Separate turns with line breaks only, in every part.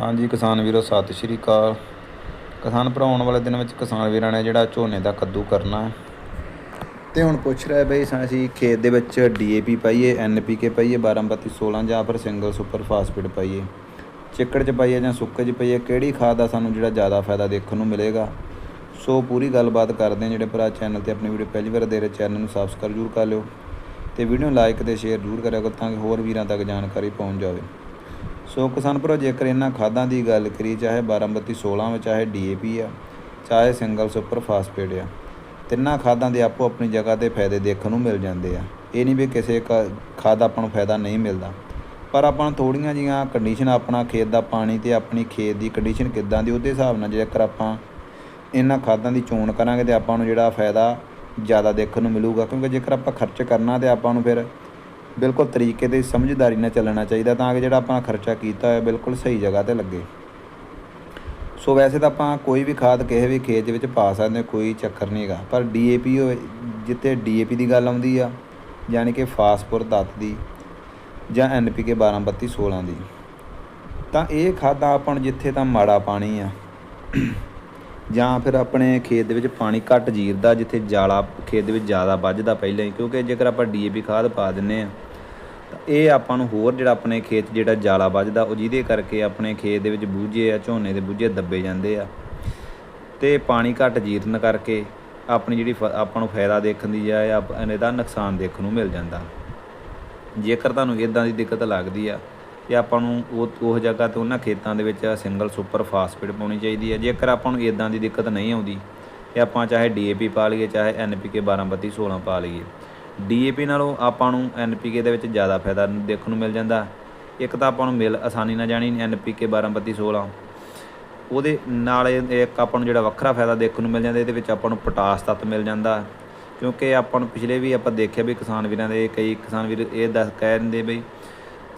ਹਾਂਜੀ, ਕਿਸਾਨ ਵੀਰੋ, ਸਤਿ ਸ਼੍ਰੀ ਅਕਾਲ। ਕਿਸਾਨ ਭਰਾ ਆਉਣ ਵਾਲੇ ਦਿਨਾਂ ਵਿੱਚ ਕਿਸਾਨ ਵੀਰਾਂ ਨੇ ਜਿਹੜਾ ਝੋਨੇ ਦਾ ਕੱਦੂ ਕਰਨਾ ਹੈ। ਤੇ ਹੁਣ ਪੁੱਛ ਰਿਹਾ ਬਈ ਅਸੀਂ ਖੇਤ ਦੇ ਵਿੱਚ ਡੀਏਪੀ ਪਾਈਏ ਐਨਪੀਕੇ ਪਾਈਏ 1232 16 ਜਾਂ ਫਿਰ ਸਿੰਗਲ ਸੁਪਰ ਫਾਸਫੇਟ ਪਾਈਏ? ਚਿੱਕੜ 'ਚ ਪਾਈਏ ਜਾਂ ਸੁੱਕੇ 'ਚ ਪਾਈਏ? ਕਿਹੜੀ ਖਾਦ ਦਾ ਸਾਨੂੰ ਜਿਹੜਾ ਜ਼ਿਆਦਾ ਫਾਇਦਾ ਦੇਖਣ ਨੂੰ ਮਿਲੇਗਾ? ਸੋ ਪੂਰੀ ਗੱਲਬਾਤ ਕਰਦੇ ਹਾਂ ਜਿਹੜੇ ਭਰਾ ਚੈਨਲ ਤੇ ਆਪਣੀ ਵੀਡੀਓ ਪਹਿਲੀ ਵਾਰ ਦੇ ਰਹੇ, ਚੈਨਲ ਨੂੰ ਸਬਸਕ੍ਰਾਈਬ ਜ਼ਰੂਰ ਕਰ ਲਿਓ ਤੇ ਵੀਡੀਓ ਲਾਈਕ ਤੇ ਸ਼ੇਅਰ ਜ਼ਰੂਰ ਕਰਿਆ ਕਰੋ ਤਾਂ ਕਿ ਹੋਰ ਵੀਰਾਂ ਤੱਕ ਜਾਣਕਾਰੀ ਪਹੁੰਚ ਜਾਵੇ। ਸੋ ਕਿਸਾਨ ਭਰਾ ਜੇਕਰ ਇਹਨਾਂ ਖਾਦਾਂ ਦੀ ਗੱਲ ਕਰੀ ਚਾਹੇ 1232 16 ਵਿੱਚ ਚਾਹੇ ਡੀਏਪੀ ਆ, ਚਾਹੇ ਸਿੰਗਲ ਸੁਪਰ ਫਾਸਫੇਟ ਆ, ਤਿੰਨਾਂ ਖਾਦਾਂ ਦੇ ਆਪੋ ਆਪਣੀ ਜਗ੍ਹਾ ਤੇ ਫਾਇਦੇ ਦੇਖਣ ਨੂੰ ਮਿਲ ਜਾਂਦੇ ਆ। ਇਹ ਨਹੀਂ ਵੀ ਕਿਸੇ ਕ- ਖਾਦ ਆਪਾਂ ਨੂੰ ਫਾਇਦਾ ਨਹੀਂ ਮਿਲਦਾ। ਪਰ ਆਪਾਂ ਨੂੰ ਥੋੜੀਆਂ ਜੀਆਂ ਕੰਡੀਸ਼ਨ ਆਪਣਾ ਖੇਤ ਦਾ ਪਾਣੀ ਤੇ ਆਪਣੀ ਖੇਤ ਦੀ ਕੰਡੀਸ਼ਨ ਕਿੱਦਾਂ ਦੀ, ਉਹਦੇ ਹਿਸਾਬ ਨਾਲ ਜੇਕਰ ਆਪਾਂ ਇਹਨਾਂ ਖਾਦਾਂ ਦੀ ਚੋਣ ਕਰਾਂਗੇ ਤੇ ਆਪਾਂ ਨੂੰ ਜਿਹੜਾ ਫਾਇਦਾ ਜ਼ਿਆਦਾ ਦੇਖਣ ਨੂੰ ਮਿਲੂਗਾ, ਕਿਉਂਕਿ ਜੇਕਰ ਆਪਾਂ ਖਰਚ ਕਰਨਾ ਤੇ ਆਪਾਂ ਨੂੰ ਫਿਰ ਬਿਲਕੁਲ ਤਰੀਕੇ ਤੇ ਸਮਝਦਾਰੀ ਨਾਲ ਚੱਲਣਾ ਚਾਹੀਦਾ ਤਾਂ ਕਿ ਜਿਹੜਾ ਆਪਾਂ ਖਰਚਾ ਕੀਤਾ ਹੋਇਆ ਬਿਲਕੁਲ ਸਹੀ ਜਗ੍ਹਾ ਤੇ ਲੱਗੇ। ਸੋ ਵੈਸੇ ਤਾਂ ਆਪਾਂ ਕੋਈ ਵੀ ਖਾਦ ਕਿਸੇ ਵੀ ਖੇਤ ਦੇ ਵਿੱਚ ਪਾ ਸਕਦੇ ਕੋਈ ਚੱਕਰ ਨਹੀਂ ਹੈਗਾ। ਪਰ ਡੀਏਪੀ ਹੋਏ ਜਿੱਥੇ ਡੀਏਪੀ ਦੀ ਗੱਲ ਆਉਂਦੀ ਆ, ਯਾਨੀ ਕਿ ਫਾਸਫੋਰ ਤੱਤ ਦੀ ਜਾਂ ਐਨਪੀਕੇ 1232 16 ਦੀ, ਤਾਂ ਇਹ ਖਾਦਾਂ ਆਪਾਂ ਨੂੰ ਜਿੱਥੇ ਤਾਂ ਮਾੜਾ ਪਾਣੀ ਆ ਜਾਂ ਫਿਰ ਆਪਣੇ ਖੇਤ ਦੇ ਵਿੱਚ ਪਾਣੀ ਘੱਟ ਜੀਰਦਾ, ਜਿੱਥੇ ਜਾਲਾ ਖੇਤ ਦੇ ਵਿੱਚ ਜ਼ਿਆਦਾ ਵੱਜਦਾ ਪਹਿਲਾਂ ਹੀ, ਕਿਉਂਕਿ ਜੇਕਰ ਆਪਾਂ ਡੀਏਪੀ ਖਾਦ ਪਾ ਦਿੰਨੇ ਆ ਤਾਂ ਇਹ ਆਪਾਂ ਨੂੰ ਹੋਰ ਜਿਹੜਾ ਆਪਣੇ ਖੇਤ ਜਿਹੜਾ ਜਾਲਾ ਵੱਜਦਾ, ਉਹ ਜਿਹਦੇ ਕਰਕੇ ਆਪਣੇ ਖੇਤ ਦੇ ਵਿੱਚ ਬੂਝੇ ਆ, ਝੋਨੇ ਦੇ ਬੂਝੇ ਦੱਬੇ ਜਾਂਦੇ ਆ। ਤੇ ਪਾਣੀ ਘੱਟ ਜੀਰਨ ਕਰਕੇ ਆਪਣੀ ਜਿਹੜੀ ਫ- ਆਪਾਂ ਨੂੰ ਫਾਇਦਾ ਦੇਖਣ ਦੀ ਜਾਏ ਆਪ- ਇਹਦਾ ਨੁਕਸਾਨ ਦੇਖਣ ਨੂੰ ਮਿਲ ਜਾਂਦਾ। ਜੇਕਰ ਤੁਹਾਨੂੰ ਇਦਾਂ ਦੀ ਦਿੱਕਤ ਲੱਗਦੀ ਆ ਤੇ ਆਪਾਂ ਨੂੰ ਉਹ ਉਹ ਜਗ੍ਹਾ ਤੇ ਉਹਨਾਂ ਖੇਤਾਂ ਦੇ ਵਿੱਚ ਸਿੰਗਲ ਸੁਪਰ ਫਾਸਫੇਟ ਪਾਉਣੀ ਚਾਹੀਦੀ ਹੈ। ਜੇਕਰ ਆਪਾਂ ਨੂੰ ਇਦਾਂ ਦੀ ਦਿੱਕਤ ਨਹੀਂ ਆਉਂਦੀ ਤੇ ਆਪਾਂ ਚਾਹੇ ਡੀਏਪੀ ਪਾ ਲਈਏ, ਚਾਹੇ ਐਨਪੀਕੇ 1232 16 ਪਾ ਲਈਏ ਡੀਏਪੀ ਨਾਲੋਂ ਆਪਾਂ ਨੂੰ ਐਨਪੀਕੇ ਦੇ ਵਿੱਚ ਜ਼ਿਆਦਾ ਫਾਇਦਾ ਦੇਖਣ ਨੂੰ ਮਿਲ ਜਾਂਦਾ। ਇੱਕ ਤਾਂ ਆਪਾਂ ਨੂੰ ਮਿਲ ਆਸਾਨੀ ਨਾਲ ਜਾਣੀ ਐਨਪੀਕੇ 1232 16 ਉਹਦੇ ਨਾਲ ਇਹ- ਇੱਕ ਆਪਾਂ ਨੂੰ ਜਿਹੜਾ ਵੱਖਰਾ ਫਾਇਦਾ ਦੇਖਣ ਨੂੰ ਮਿਲ ਜਾਂਦਾ, ਇਹਦੇ ਵਿੱਚ ਆਪਾਂ ਨੂੰ ਪੋਟਾਸ ਤੱਤ ਮਿਲ ਜਾਂਦਾ। ਕਿਉਂਕਿ ਆਪਾਂ ਨੂੰ ਪਿਛਲੇ ਵੀ ਆਪਾਂ ਦੇਖਿਆ ਵੀ ਕਿਸਾਨ ਵੀਰਾਂ ਦੇ, ਕਈ ਕਿਸਾਨ ਵੀਰ ਇਹ ਦੱਸ ਕਹਿ ਦਿੰਦੇ ਬਈ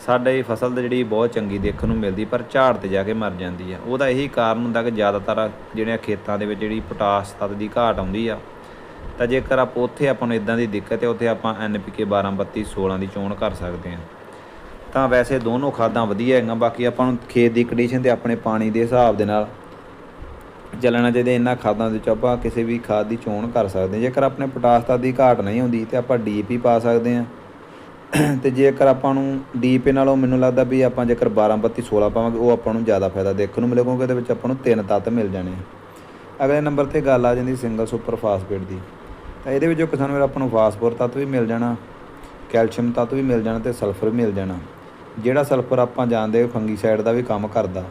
ਸਾਡੇ ਫਸਲ ਤੇ ਜਿਹੜੀ ਬਹੁਤ ਚੰਗੀ ਦੇਖਣ ਨੂੰ ਮਿਲਦੀ, ਪਰ ਝਾੜ ਤੇ ਜਾ ਕੇ ਮਰ ਜਾਂਦੀ ਆ। ਉਹਦਾ ਇਹੀ ਕਾਰਨ ਹੁੰਦਾ ਕਿ ਜ਼ਿਆਦਾਤਰ ਜਿਹੜੀਆਂ ਖੇਤਾਂ ਦੇ ਵਿੱਚ ਜਿਹੜੀ ਪੋਟਾਸ ਤੱਤ ਦੀ ਘਾਟ ਆਉਂਦੀ ਆ, ਤਾਂ ਜੇਕਰ ਆਪ ਉੱਥੇ ਆਪਾਂ ਨੂੰ ਇਦਾਂ ਦੀ ਦਿੱਕਤ ਹੈ ਉੱਥੇ ਆਪਾਂ ਐਨਪੀਕੇ 1232 16 ਦੀ ਚੋਣ ਕਰ ਸਕਦੇ ਹਾਂ ਤਾਂ ਵੈਸੇ ਦੋਨੋਂ ਖਾਦਾਂ ਵਧੀਆ ਹੈਗੀਆਂ, ਬਾਕੀ ਆਪਾਂ ਨੂੰ ਖੇਤ ਦੀ ਕੰਡੀਸ਼ਨ ਤੇ ਆਪਣੇ ਪਾਣੀ ਦੇ ਹਿਸਾਬ ਦੇ ਨਾਲ ਚੱਲਣਾ ਚਾਹੀਦਾ, ਇਹਨਾਂ ਖਾਦਾਂ ਦੇ ਵਿੱਚ ਆਪਾਂ ਕਿਸੇ ਵੀ ਖਾਦ ਦੀ ਚੋਣ ਕਰ ਸਕਦੇ ਹਾਂ ਜੇਕਰ ਆਪਣੇ ਪੋਟਾਸ ਤੱਤ ਦੀ ਘਾਟ ਨਹੀਂ ਹੁੰਦੀ, ਤੇ ਆਪਾਂ ਡੀਏਪੀ ਪਾ ਸਕਦੇ ਹਾਂ ਤੇ ਜੇਕਰ ਆਪਾਂ ਨੂੰ ਡੀਪੀ ਨਾਲੋਂ ਮੈਨੂੰ ਲੱਗਦਾ ਵੀ ਆਪਾਂ ਜੇਕਰ 12 32 16 ਪਾਵਾਂਗੇ, ਉਹ ਆਪਾਂ ਨੂੰ ਜ਼ਿਆਦਾ ਫਾਇਦਾ ਦੇਖਣ ਨੂੰ ਮਿਲੇ ਕਿਉਂਕਿ ਇਹਦੇ ਵਿੱਚ ਆਪਾਂ ਨੂੰ ਤਿੰਨ ਤੱਤ ਮਿਲ ਜਾਣੇ ਆ। ਅਗਲੇ ਨੰਬਰ ਤੇ ਗੱਲ ਆ ਜਾਂਦੀ ਸਿੰਗਲ ਸੁਪਰ ਫਾਸਫੇਟ ਦੀ। ਤਾਂ ਇਹਦੇ ਵਿੱਚੋਂ ਕਿਸਾਨ ਵੀਰ ਆਪਾਂ ਨੂੰ ਫਾਸਫੋਰ ਤੱਤ ਵੀ ਮਿਲ ਜਾਣਾ ਕੈਲਸ਼ੀਅਮ ਤੱਤ ਵੀ ਮਿਲ ਜਾਣਾ ਤੇ ਸਲਫਰ ਵੀ ਮਿਲ ਜਾਣਾ। ਜਿਹੜਾ ਸਲਫਰ ਆਪਾਂ ਜਾਣਦੇ ਫੰਗੀਸਾਈਡ ਦਾ ਵੀ ਕੰਮ ਕਰਦਾ।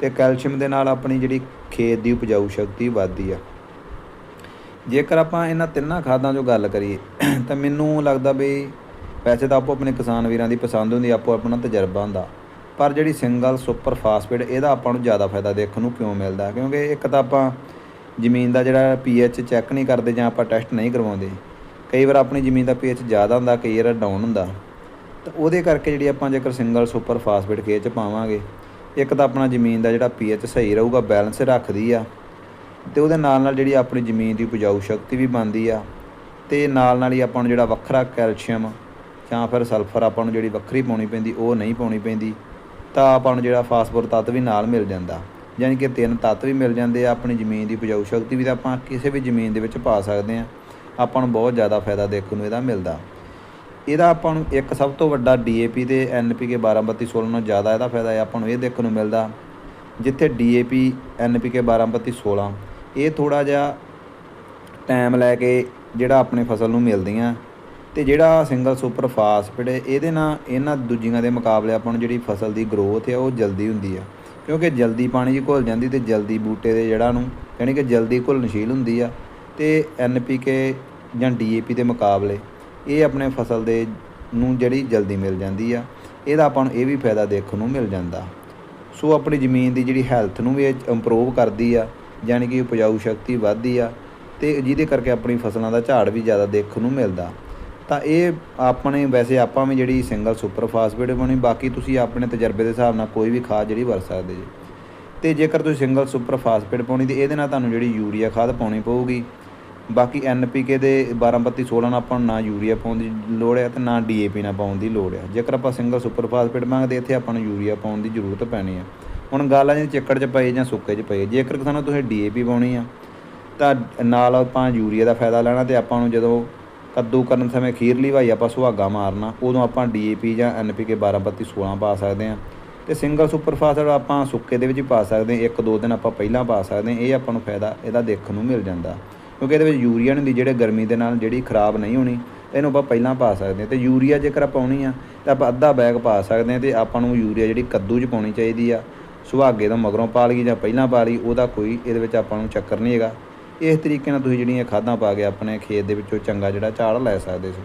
ਤੇ ਕੈਲਸ਼ੀਅਮ ਦੇ ਨਾਲ ਆਪਣੀ ਜਿਹੜੀ ਖੇਤ ਦੀ ਉਪਜਾਊ ਸ਼ਕਤੀ ਵੱਧਦੀ ਆ। ਜੇਕਰ ਆਪਾਂ ਇਹਨਾਂ ਤਿੰਨਾਂ ਖਾਦਾਂ 'ਚੋਂ ਗੱਲ ਕਰੀਏ, ਤਾਂ ਮੈਨੂੰ ਲੱਗਦਾ ਵੀ ਵੈਸੇ ਤਾਂ ਆਪੋ ਆਪਣੇ ਕਿਸਾਨ ਵੀਰਾਂ ਦੀ ਪਸੰਦ ਹੁੰਦੀ, ਆਪੋ ਆਪਣਾ ਤਜਰਬਾ ਹੁੰਦਾ। ਪਰ ਜਿਹੜੀ ਸਿੰਗਲ ਸੁਪਰ ਫਾਸਫੇਟ ਇਹਦਾ ਆਪਾਂ ਨੂੰ ਜ਼ਿਆਦਾ ਫਾਇਦਾ ਦੇਖਣ ਨੂੰ ਕਿਉਂ ਮਿਲਦਾ? ਕਿਉਂਕਿ ਇੱਕ ਤਾਂ ਆਪਾਂ ਜ਼ਮੀਨ ਦਾ ਜਿਹੜਾ ਪੀਐਚ ਚੈੱਕ ਨਹੀਂ ਕਰਦੇ ਜਾਂ ਆਪਾਂ ਟੈਸਟ ਨਹੀਂ ਕਰਵਾਉਂਦੇ, ਕਈ ਵਾਰ ਆਪਣੀ ਜ਼ਮੀਨ ਦਾ ਪੀਐਚ ਜ਼ਿਆਦਾ ਹੁੰਦਾ, ਕਈ ਵਾਰ ਡਾਊਨ ਹੁੰਦਾ। ਤਾਂ ਉਹਦੇ ਕਰਕੇ ਜਿਹੜੀ ਆਪਾਂ ਜੇਕਰ ਸਿੰਗਲ ਸੁਪਰ ਫਾਸਫੇਟ ਖੇਤ 'ਚ ਪਾਵਾਂਗੇ, ਇੱਕ ਤਾਂ ਆਪਣਾ ਜ਼ਮੀਨ ਦਾ ਜਿਹੜਾ ਪੀਐਚ ਸਹੀ ਰਹੂਗਾ, ਬੈਲੈਂਸ ਰੱਖਦੀ ਆ, ਤੇ ਉਹਦੇ ਨਾਲ ਨਾਲ ਜਿਹੜੀ ਆਪਣੀ ਜ਼ਮੀਨ ਦੀ ਉਪਜਾਊ ਸ਼ਕਤੀ ਵੀ ਬਣਦੀ ਆ, ਤੇ ਨਾਲ ਨਾਲ ਹੀ ਆਪਾਂ ਨੂੰ ਜਿਹੜਾ ਵੱਖਰਾ ਕੈਲਸ਼ੀਅਮ ਜਾਂ ਫਿਰ ਸਲਫਰ ਆਪਾਂ ਨੂੰ ਜਿਹੜੀ ਵੱਖਰੀ ਪਾਉਣੀ ਪੈਂਦੀ, ਉਹ ਨਹੀਂ ਪਾਉਣੀ ਪੈਂਦੀ। ਤਾਂ ਆਪਾਂ ਨੂੰ ਜਿਹੜਾ ਫਾਸਫੋਰ ਤੱਤ ਵੀ ਨਾਲ ਮਿਲ ਜਾਂਦਾ। ਯਾਨੀ ਕਿ ਤਿੰਨ ਤੱਤ ਵੀ ਮਿਲ ਜਾਂਦੇ ਆ, ਆਪਣੀ ਜ਼ਮੀਨ ਦੀ ਉਪਜਾਊ ਸ਼ਕਤੀ ਵੀ ਤਾਂ ਆਪਾਂ ਕਿਸੇ ਵੀ ਜ਼ਮੀਨ ਦੇ ਵਿੱਚ ਪਾ ਸਕਦੇ ਆ। ਆਪਾਂ ਨੂੰ ਬਹੁਤ ਜ਼ਿਆਦਾ ਫਾਇਦਾ ਦੇਖਣ ਨੂੰ ਇਹਦਾ ਮਿਲਦਾ। ਇਹਦਾ ਆਪਾਂ ਨੂੰ ਇੱਕ ਸਭ ਤੋਂ ਵੱਡਾ ਡੀਏਪੀ ਤੇ ਐਨਪੀਕੇ 1232 16 ਨਾਲੋਂ ਜ਼ਿਆਦਾ ਇਹਦਾ ਫਾਇਦਾ ਹੈ ਆਪਾਂ ਨੂੰ ਇਹ ਦੇਖਣ ਨੂੰ ਮਿਲਦਾ, ਜਿੱਥੇ ਡੀਏਪੀ ਐਨਪੀਕੇ 1232 16 ਇਹ ਥੋੜਾ ਜਿਹਾ ਟਾਈਮ ਲੈ ਕੇ ਜਿਹੜਾ ਆਪਣੇ ਫਸਲ ਨੂੰ ਮਿਲਦੀਆਂ। ਤੇ ਜਿਹੜਾ ਸਿੰਗਲ ਸੁਪਰ ਫਾਸਫੇਟ ਇਹਦੇ ਨਾਲ ਇਹਨਾਂ ਦੂਜੀਆਂ ਦੇ ਮੁਕਾਬਲੇ ਆਪਾਂ ਨੂੰ ਜਿਹੜੀ ਫਸਲ ਦੀ ਗਰੋਥ ਹੈ, ਉਹ ਜਲਦੀ ਹੁੰਦੀ ਆ। ਕਿਉਂਕਿ ਜਲਦੀ ਪਾਣੀ 'ਚ ਘੁਲ ਜਾਂਦੀ ਤੇ ਜਲਦੀ ਬੂਟੇ ਦੇ ਜੜ੍ਹਾਂ ਨੂੰ ਯਾਨੀ ਕਿ ਜਲਦੀ ਘੁਲਣਸ਼ੀਲ ਹੁੰਦੀ ਆ ਤੇ ਐਨਪੀਕੇ ਜਾਂ ਡੀਏਪੀ ਦੇ ਮੁਕਾਬਲੇ ਇਹ ਆਪਣੇ ਫਸਲ ਦੇ ਨੂੰ ਜਿਹੜੀ ਜਲਦੀ ਮਿਲ ਜਾਂਦੀ ਆ, ਇਹਦਾ ਆਪਾਂ ਨੂੰ ਇਹ ਵੀ ਫਾਇਦਾ ਦੇਖਣ ਨੂੰ ਮਿਲ ਜਾਂਦਾ। ਸੋ ਆਪਣੀ ਜ਼ਮੀਨ ਦੀ ਜਿਹੜੀ ਹੈਲਥ ਨੂੰ ਵੀ ਇਹ ਇੰਪਰੂਵ ਕਰਦੀ ਆ, ਯਾਨੀ ਕਿ ਉਪਜਾਊ ਸ਼ਕਤੀ ਵੱਧਦੀ ਆ ਤੇ ਜਿਹਦੇ ਕਰਕੇ ਆਪਣੀ ਫਸਲਾਂ ਦਾ ਝਾੜ ਵੀ ਜ਼ਿਆਦਾ ਦੇਖਣ ਨੂੰ ਮਿਲਦਾ। ਤਾਂ ਇਹ ਆਪਣੇ, ਵੈਸੇ ਆਪਾਂ ਵੀ ਜਿਹੜੀ ਸਿੰਗਲ ਸੁਪਰ ਫਾਸਫੇਟ ਬਣੀ, ਬਾਕੀ ਤੁਸੀਂ ਆਪਣੇ ਤਜਰਬੇ ਦੇ ਹਿਸਾਬ ਨਾਲ ਕੋਈ ਵੀ ਖਾਦ ਜਿਹੜੀ ਵਰਤ ਸਕਦੇ ਜੀ। ਤੇ ਜੇਕਰ ਤੁਸੀਂ ਸਿੰਗਲ ਸੁਪਰ ਫਾਸਫੇਟ ਪਾਉਣੀ, ਤੇ ਇਹਦੇ ਨਾਲ ਤੁਹਾਨੂੰ ਜਿਹੜੀ ਯੂਰੀਆ ਖਾਦ ਪਾਉਣੀ ਪਊਗੀ। ਬਾਕੀ ਐਨਪੀਕੇ ਦੇ 1232 16 ਨਾਲ ਆਪਾਂ ਨੂੰ ਨਾ ਯੂਰੀਆ ਪਾਉਣ ਦੀ ਲੋੜ ਹੈ ਤੇ ਨਾ ਡੀਏਪੀ ਨਾਲ ਪਾਉਣ ਦੀ ਲੋੜ ਹੈ ਜੇਕਰ ਆਪਾਂ ਸਿੰਗਲ ਸੁਪਰ ਫਾਸਫੇਟ ਮੰਗਦੇ ਇੱਥੇ ਆਪਾਂ ਨੂੰ ਯੂਰੀਆ ਪਾਉਣ ਦੀ ਜ਼ਰੂਰਤ ਪੈਣੀ ਹੈ ਹੁਣ ਗੱਲ ਆ ਜੀ ਚਿੱਕੜ 'ਚ ਪਏ ਜਾਂ ਸੁੱਕੇ 'ਚ ਪਏ, ਜੇਕਰ ਸਾਨੂੰ ਤੁਸੀਂ ਡੀਏਪੀ ਪਾਉਣੀ ਆ, ਤਾਂ ਨਾਲ ਆਪਾਂ ਯੂਰੀਆ ਦਾ ਫਾਇਦਾ ਲੈਣਾ ਤੇ ਆਪਾਂ ਨੂੰ ਜਦੋਂ ਕੱਦੂ ਕਰਨ ਸਮੇਂ ਖੀਰਲੀ ਵਾਈ ਆਪਾਂ ਸੁਹਾਗਾ ਮਾਰਨਾ, ਉਦੋਂ ਆਪਾਂ ਡੀਏਪੀ ਜਾਂ ਐਨਪੀਕੇ 1232 16 ਪਾ ਸਕਦੇ ਹਾਂ। ਤੇ ਸਿੰਗਲ ਸੁਪਰ ਫਾਸਫੇਟ ਆਪਾਂ ਸੁੱਕੇ ਦੇ ਵਿੱਚ ਹੀ ਪਾ ਸਕਦੇ ਹਾਂ, ਇੱਕ ਦੋ ਦਿਨ ਆਪਾਂ ਪਹਿਲਾਂ ਪਾ ਸਕਦੇ ਹਾਂ, ਇਹ ਆਪਾਂ ਨੂੰ ਫਾਇਦਾ ਇਹਦਾ ਦੇਖਣ ਨੂੰ ਮਿਲ ਜਾਂਦਾ। ਕਿਉਂਕਿ ਇਹਦੇ ਵਿੱਚ ਯੂਰੀਆ ਨਹੀਂ ਹੁੰਦੀ, ਜਿਹੜੇ ਗਰਮੀ ਦੇ ਨਾਲ ਜਿਹੜੀ ਖਰਾਬ ਨਹੀਂ ਹੋਣੀ, ਇਹਨੂੰ ਆਪਾਂ ਪਹਿਲਾਂ ਪਾ ਸਕਦੇ ਹਾਂ। ਤੇ ਯੂਰੀਆ ਜੇਕਰ ਆਪਾਂ ਪਾਉਣੀ ਆ, ਤਾਂ ਆਪਾਂ ਅੱਧਾ ਬੈਗ ਪਾ ਸਕਦੇ ਹਾਂ ਤੇ ਆਪਾਂ ਨੂੰ ਯੂਰੀਆ ਜਿਹੜੀ ਕੱਦੂ 'ਚ ਪਾਉਣੀ ਚਾਹੀਦੀ ਆ, ਸੁਹਾਗੇ ਤੋਂ ਮਗਰੋਂ ਪਾ ਲਈ ਜਾਂ ਪਹਿਲਾਂ ਪਾ ਲਈ ਉਹਦਾ ਕੋਈ ਇਹਦੇ ਵਿੱਚ ਆਪਾਂ ਨੂੰ ਚੱਕਰ ਨਹੀਂ ਹੈਗਾ। ਇਸ ਤਰੀਕੇ ਨਾਲ ਤੁਸੀਂ ਜਿਹੜੀਆਂ ਖਾਦਾਂ ਪਾ ਕੇ ਆਪਣੇ ਖੇਤ ਦੇ ਵਿੱਚੋਂ ਚੰਗਾ ਜਿਹੜਾ ਝਾੜ ਲੈ ਸਕਦੇ ਸੀ।